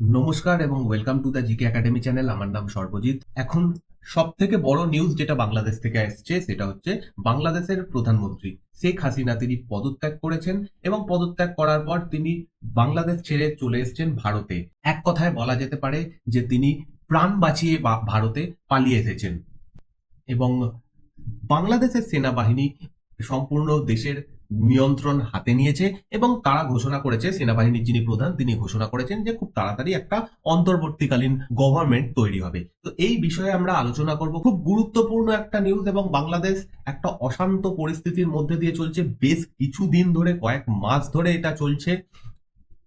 নমস্কার এবং welcome to the GK academy channel আমার নাম সর্বজিৎ। এখন সব থেকে বড় নিউজ যেটা বাংলাদেশ থেকে আসছে সেটা হচ্ছে বাংলাদেশের প্রধানমন্ত্রী শেখ হাসিনা তিনি পদত্যাগ করেছেন এবং পদত্যাগ করার পর তিনি বাংলাদেশ ছেড়ে চলে এসেছেন ভারতে। এক কথায় বলা যেতে পারে যে তিনি প্রাণ বাঁচিয়ে ভারতে পালিয়ে এসেছেন। এবং বাংলাদেশের সেনাবাহিনী সম্পূর্ণ দেশের নিয়ন্ত্রণ হাতে নিয়েছে এবং তারা ঘোষণা করেছে, সেনাবাহিনীর যিনি প্রধান, তিনি ঘোষণা করেছেন যে খুব তাড়াতাড়ি একটা অন্তর্বর্তীকালীন গভর্নমেন্ট তৈরি হবে। তো এই বিষয়ে আমরা আলোচনা করব। খুব গুরুত্বপূর্ণ একটা নিউজ এবং বাংলাদেশ একটা অশান্ত পরিস্থিতির মধ্যে দিয়ে চলছে। বেশ কিছুদিন ধরে, কয়েক মাস ধরে এটা চলছে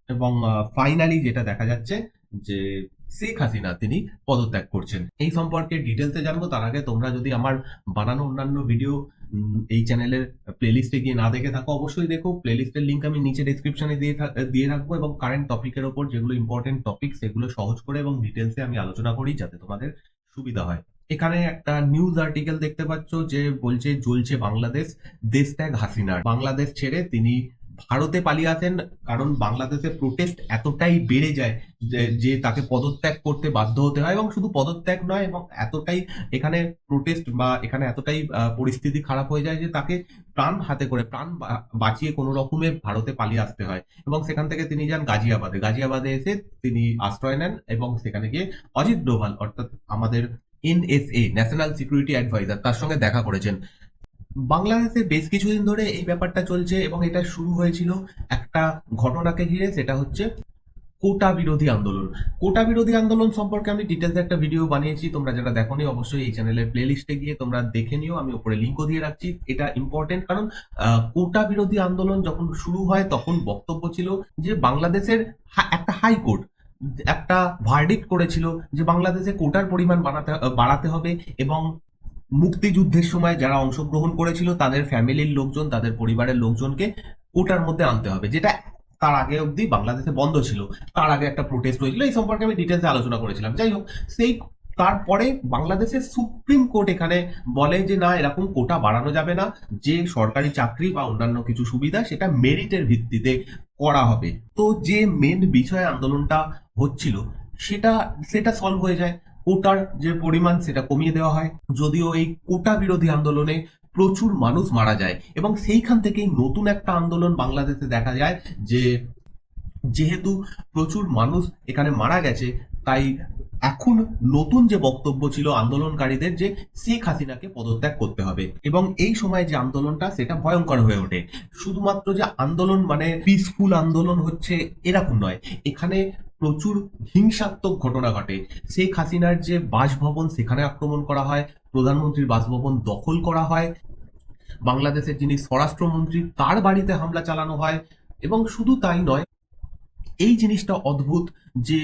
এবং ফাইনালি যেটা দেখা যাচ্ছে যে শেখ হাসিনা তিনি পদত্যাগ করছেন। এই সম্পর্কে ডিটেলসে জানব, তার আগে তোমরা যদি আমার বানানো অন্যান্য ভিডিও এই চ্যানেলের প্লেলিস্টে গিয়ে না দেখে থাকো, অবশ্যই দেখো। প্লেলিস্টের লিঙ্ক আমি নিচে ডিসক্রিপশনে দিয়ে দিয়ে রাখব এবং কারেন্ট টপিকের ওপর যেগুলো ইম্পর্টেন্ট টপিক সেগুলো সহজ করে এবং ডিটেলসে আমি আলোচনা করি যাতে তোমাদের সুবিধা হয়। এখানে একটা নিউজ আর্টিকেল দেখতে পাচ্ছ যে বলছে, জ্বলছে বাংলাদেশ, দেশ ত্যাগ হাসিনার। বাংলাদেশ ছেড়ে তিনি ভারতে পালিয়ে আসেন, কারণ বাংলাদেশের প্রোটেস্ট এতটাই বেড়ে যায় যে- তাকে পদত্যাগ করতে বাধ্য হতে হয় এবং শুধু পদত্যাগ নয়, এবং এতটাই এখানে প্রোটেস্ট বা এখানে এতটাই পরিস্থিতি খারাপ হয়ে যায় যে তাকে প্রাণ হাতে করে, প্রাণ বাঁচিয়ে কোনো রকমে ভারতে পালিয়ে আসতে হয়। এবং সেখান থেকে তিনি যান গাজিয়াবাদে। গাজিয়াবাদে এসে তিনি আশ্রয় নেন এবং সেখানে গিয়ে অজিত ডোভাল, অর্থাৎ আমাদের এনএসএ ন্যাশনাল সিকিউরিটি অ্যাডভাইজার তার সঙ্গে দেখা করেছেন। বাংলাদেশে বেশ কিছুদিন ধরে এই ব্যাপারটা চলছে এবং এটা শুরু হয়েছিল একটা ঘটনাকে ঘিরে, সেটা হচ্ছে কোটা বিরোধী আন্দোলন। কোটা বিরোধী আন্দোলন সম্পর্কে আমি ডিটেলসে একটা ভিডিও বানিয়েছি, তোমরা যারা দেখোনি অবশ্যই এই চ্যানেলের প্লে লিস্টে গিয়ে তোমরা দেখে নিও, আমি ওপরে লিঙ্কও দিয়ে রাখছি। এটা ইম্পর্টেন্ট কারণ কোটা বিরোধী আন্দোলন যখন শুরু হয় তখন বক্তব্য ছিল যে বাংলাদেশের একটা হাইকোর্ট একটা ভার্ডিক্ট করেছিল যে বাংলাদেশে কোটার পরিমাণ বাড়াতে বাড়াতে হবে এবং মুক্তিযুদ্ধের সময় যারা অংশগ্রহণ করেছিল, তাদের ফ্যামিলির লোকজন, তাদের পরিবারের লোকজনকে কোটার মধ্যে আনতে হবে, যেটা তার আগে অবধি বাংলাদেশে বন্ধ ছিল। তার আগে একটা প্রোটেস্ট হয়েছিল, এই সম্পর্কে আমি ডিটেলসে আলোচনা করেছিলাম। যাই হোক, সেই তারপরে বাংলাদেশের সুপ্রিম কোর্ট এখানে বলে যে, না, এরকম কোটা বাড়ানো যাবে না। যে সরকারি চাকরি বা অন্যান্য কিছু সুবিধা, সেটা মেরিটের ভিত্তিতে করা হবে। তো যে মেন বিষয় আন্দোলনটা হচ্ছিল, সেটা সেটা সলভ হয়ে যায়। কোটার যে পরিমাণ সেটা কমিয়ে দেওয়া হয়। যদিও এই কোটা বিরোধী আন্দোলনে প্রচুর মানুষ মারা যায় এবং সেইখান থেকেই নতুন একটা আন্দোলন বাংলাদেশে দেখা যায় যে যেহেতু প্রচুর মানুষ এখানে মারা গেছে, তাই এখন নতুন যে বক্তব্য ছিল আন্দোলনকারীদের যে শেখ হাসিনাকে পদত্যাগ করতে হবে। এবং এই সময় যে আন্দোলনটা সেটা ভয়ঙ্কর হয়ে ওঠে। শুধুমাত্র যে আন্দোলন মানে পিসফুল আন্দোলন হচ্ছে এরকম নয়। এখানে প্রচুর হিংসাত্মক ঘটনা ঘটে। শেখ হাসিনার যে বাসভবন, সেখানে আক্রমণ করা হয়, প্রধানমন্ত্রীর বাসভবন দখল করা হয়, বাংলাদেশের যিনি স্বরাষ্ট্রমন্ত্রী, তার বাড়িতে হামলা চালানো হয়, এবং শুধু তাই নয়, এই জিনিসটা অদ্ভুত যে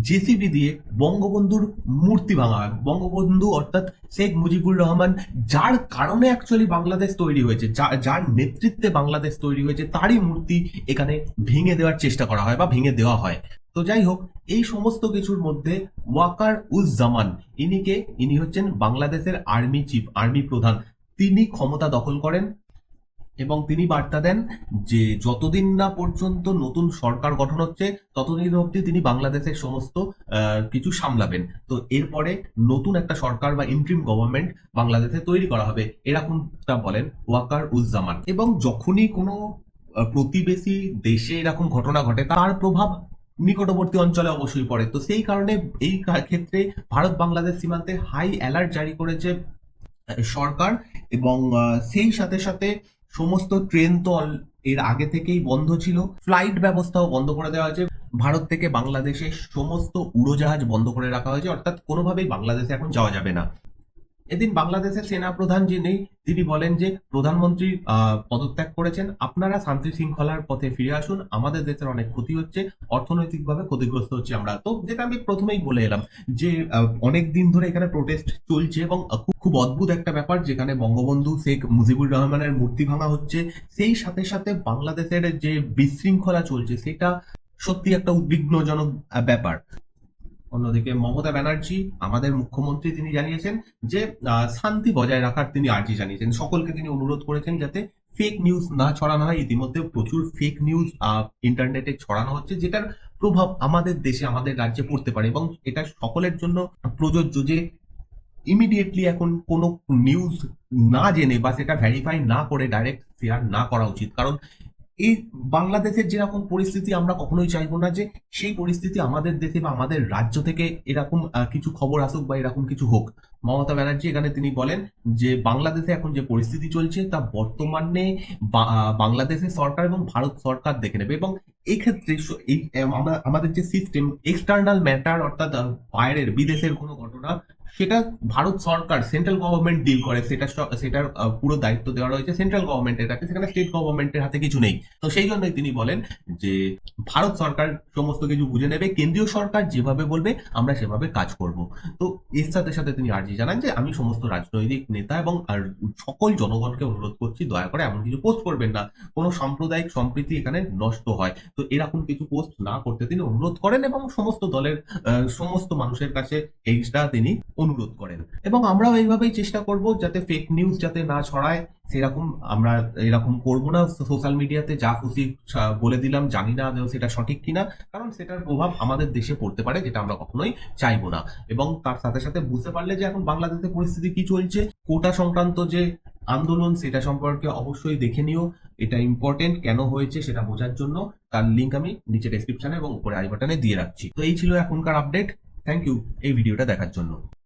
জেসিবি দিয়ে বঙ্গবন্ধুর মূর্তি ভাঙা হয়। বঙ্গবন্ধু অর্থাৎ শেখ মুজিবুর রহমান, যার কারণে অ্যাকচুয়ালি বাংলাদেশ তৈরি হয়েছে যার নেতৃত্বে বাংলাদেশ তৈরি হয়েছে, তারই মূর্তি এখানে ভেঙে দেওয়ার চেষ্টা করা হয় বা ভেঙে দেওয়া হয়। তো যাই হোক এই সমস্ত কিছুর মধ্যে ওয়াকার উজ জামান ইনিকে ইনি হচ্ছেন বাংলাদেশের আর্মি চিফ, আর্মি প্রধান। তিনি ক্ষমতা দখল করেন এবং তিনি বার্তা দেন যে যতদিন না পর্যন্ত নতুন সরকার গঠন হচ্ছে, ততদিন অবধি তিনি বাংলাদেশের সমস্ত কিছু সামলাবেন। তো এরপরে নতুন একটা সরকার বা ইন্ট্রিম গভর্নমেন্ট বাংলাদেশে তৈরি করা হবে। এরকমটা বলেন? ওয়াকার উজ্জামান এবং যখনই কোনো প্রতিবেশী দেশে এরকম ঘটনা ঘটে, তার প্রভাব নিকটবর্তী অঞ্চলে অবশ্যই পড়ে। তো সেই কারণে এই ক্ষেত্রে ভারত বাংলাদেশ সীমান্তে হাই অ্যালার্ট জারি করেছে সরকার এবং সেই সাথে সাথে সমস্ত ট্রেন তো এর আগে থেকেই বন্ধ ছিল। ফ্লাইট ব্যবস্থাও বন্ধ করে দেওয়া হয়েছে। ভারত থেকে বাংলাদেশে সমস্ত উড়োজাহাজ বন্ধ করে রাখা হয়েছে। অর্থাৎ কোনোভাবেই বাংলাদেশে এখন যাওয়া যাবে না। এদিন বাংলাদেশের সেনা প্রধান যিনি, তিনি বলেন যে প্রধানমন্ত্রী পদত্যাগ করেছেন। আপনারা শান্তি শৃঙ্খলার পথে ফিরে আসুন। আমাদের দেশের অনেক ক্ষতি হচ্ছে, অর্থনৈতিকভাবে ক্ষতিগ্রস্ত হচ্ছে আমরা। তো যেটা আমি প্রথমেই বলে এলাম যে অনেক দিন ধরে এখানে প্রোটেস্ট চলছে এবং খুব- খুব অদ্ভুত একটা ব্যাপার যেখানে বঙ্গবন্ধু শেখ মুজিবুর রহমানের মূর্তি ভাঙা হচ্ছে। সেই সাথে সাথে বাংলাদেশের যে বিশৃঙ্খলা চলছে, সেটা সত্যি একটা উদ্বিগ্নজনক ব্যাপার। অন্যদিকে মমতা ব্যানার্জি, আমাদের মুখ্যমন্ত্রী তিনি জানিয়েছেন যে শান্তি বজায় রাখার তিনি আর্জি জানিয়েছেন। সকলকে তিনি অনুরোধ করেছেন যাতে ফেক নিউজ না ছড়ানো হয়। ইতিমধ্যে প্রচুর ফেক নিউজ ইন্টারনেটে ছড়ানো হচ্ছে, যেটার প্রভাব আমাদের দেশে, আমাদের রাজ্যে পড়তে পারে এবং এটা সকলের জন্য প্রযোজ্য যে ইমিডিয়েটলি এখন কোনো নিউজ না জেনে বা সেটা ভেরিফাই না করে ডাইরেক্ট শেয়ার না করা উচিত। কারণ এই বাংলাদেশের যেরকম পরিস্থিতি আমরা কখনোই চাইব না যে সেই পরিস্থিতি আমাদের দেশে বা আমাদের রাজ্য থেকে এরকম কিছু খবর আসুক বা এরকম কিছু হোক। মমতা ব্যানার্জি এখানে তিনি বলেন যে বাংলাদেশে এখন যে পরিস্থিতি চলছে তা বর্তমানে বাংলাদেশের সরকার এবং ভারত সরকার দেখে নেবে এবং এই আমাদের যে সিস্টেম এক্সটার্নাল ম্যাটার অর্থাৎ বাইরের, বিদেশের কোনো ঘটনা সেটা ভারত সরকার সেন্ট্রাল গভর্নমেন্ট ডিল করে। সেটা সেটার পুরো দায়িত্ব দেওয়া রয়েছে সেন্ট্রাল গভর্নমেন্টের কাছে। সেখানে স্টেট গভর্নমেন্টের হাতে কিছু নেই। তো সেই জন্যই তিনি বলেন যে, ভারত সরকার সমস্ত কিছু বুঝে নেবে। কেন্দ্রীয় সরকার যেভাবে বলবে, আমরা সেভাবে কাজ করব। তো এর সাথে সাথে তিনি আর্জি জানান যে, আমি সমস্ত রাজনৈতিক নেতা এবং, আর সকল জনগণকে অনুরোধ করছি, দয়া করে এমন কিছু পোস্ট করবেন না। কোনো সাম্প্রদায়িক সম্প্রীতি এখানে নষ্ট হয়। তো এরকম কিছু পোস্ট না করতে তিনি অনুরোধ করেন এবং সমস্ত দলের সমস্ত মানুষের কাছে এইটা তিনি অনুরোধ করেন। এবং আমরাও এইভাবেই চেষ্টা করব যাতে ফেক নিউজ যাতে না ছড়ায়, সেরকম আমরা এরকম করব না। সোশ্যাল মিডিয়াতে যা খুশি বলে দিলাম, জানি না সেটা সঠিক কিনা, কারণ সেটার প্রভাব আমাদের দেশে পড়তে পারে, যেটা আমরা কখনোই চাইব না। এবং তার সাথে সাথে বুঝতে পারলে যে এখন বাংলাদেশের পরিস্থিতি কি চলছে, কোটা সংক্রান্ত যে আন্দোলন, সেটা সম্পর্কে অবশ্যই দেখে নিও। এটা ইম্পর্টেন্ট কেন হয়েছে সেটা বোঝার জন্য। তার লিঙ্ক আমি নিচে ডেসক্রিপশনে এবং উপরে আই বাটনে দিয়ে রাখছি। তো এই ছিল এখনকার আপডেট থ্যাংক ইউ এই ভিডিওটা দেখার জন্য।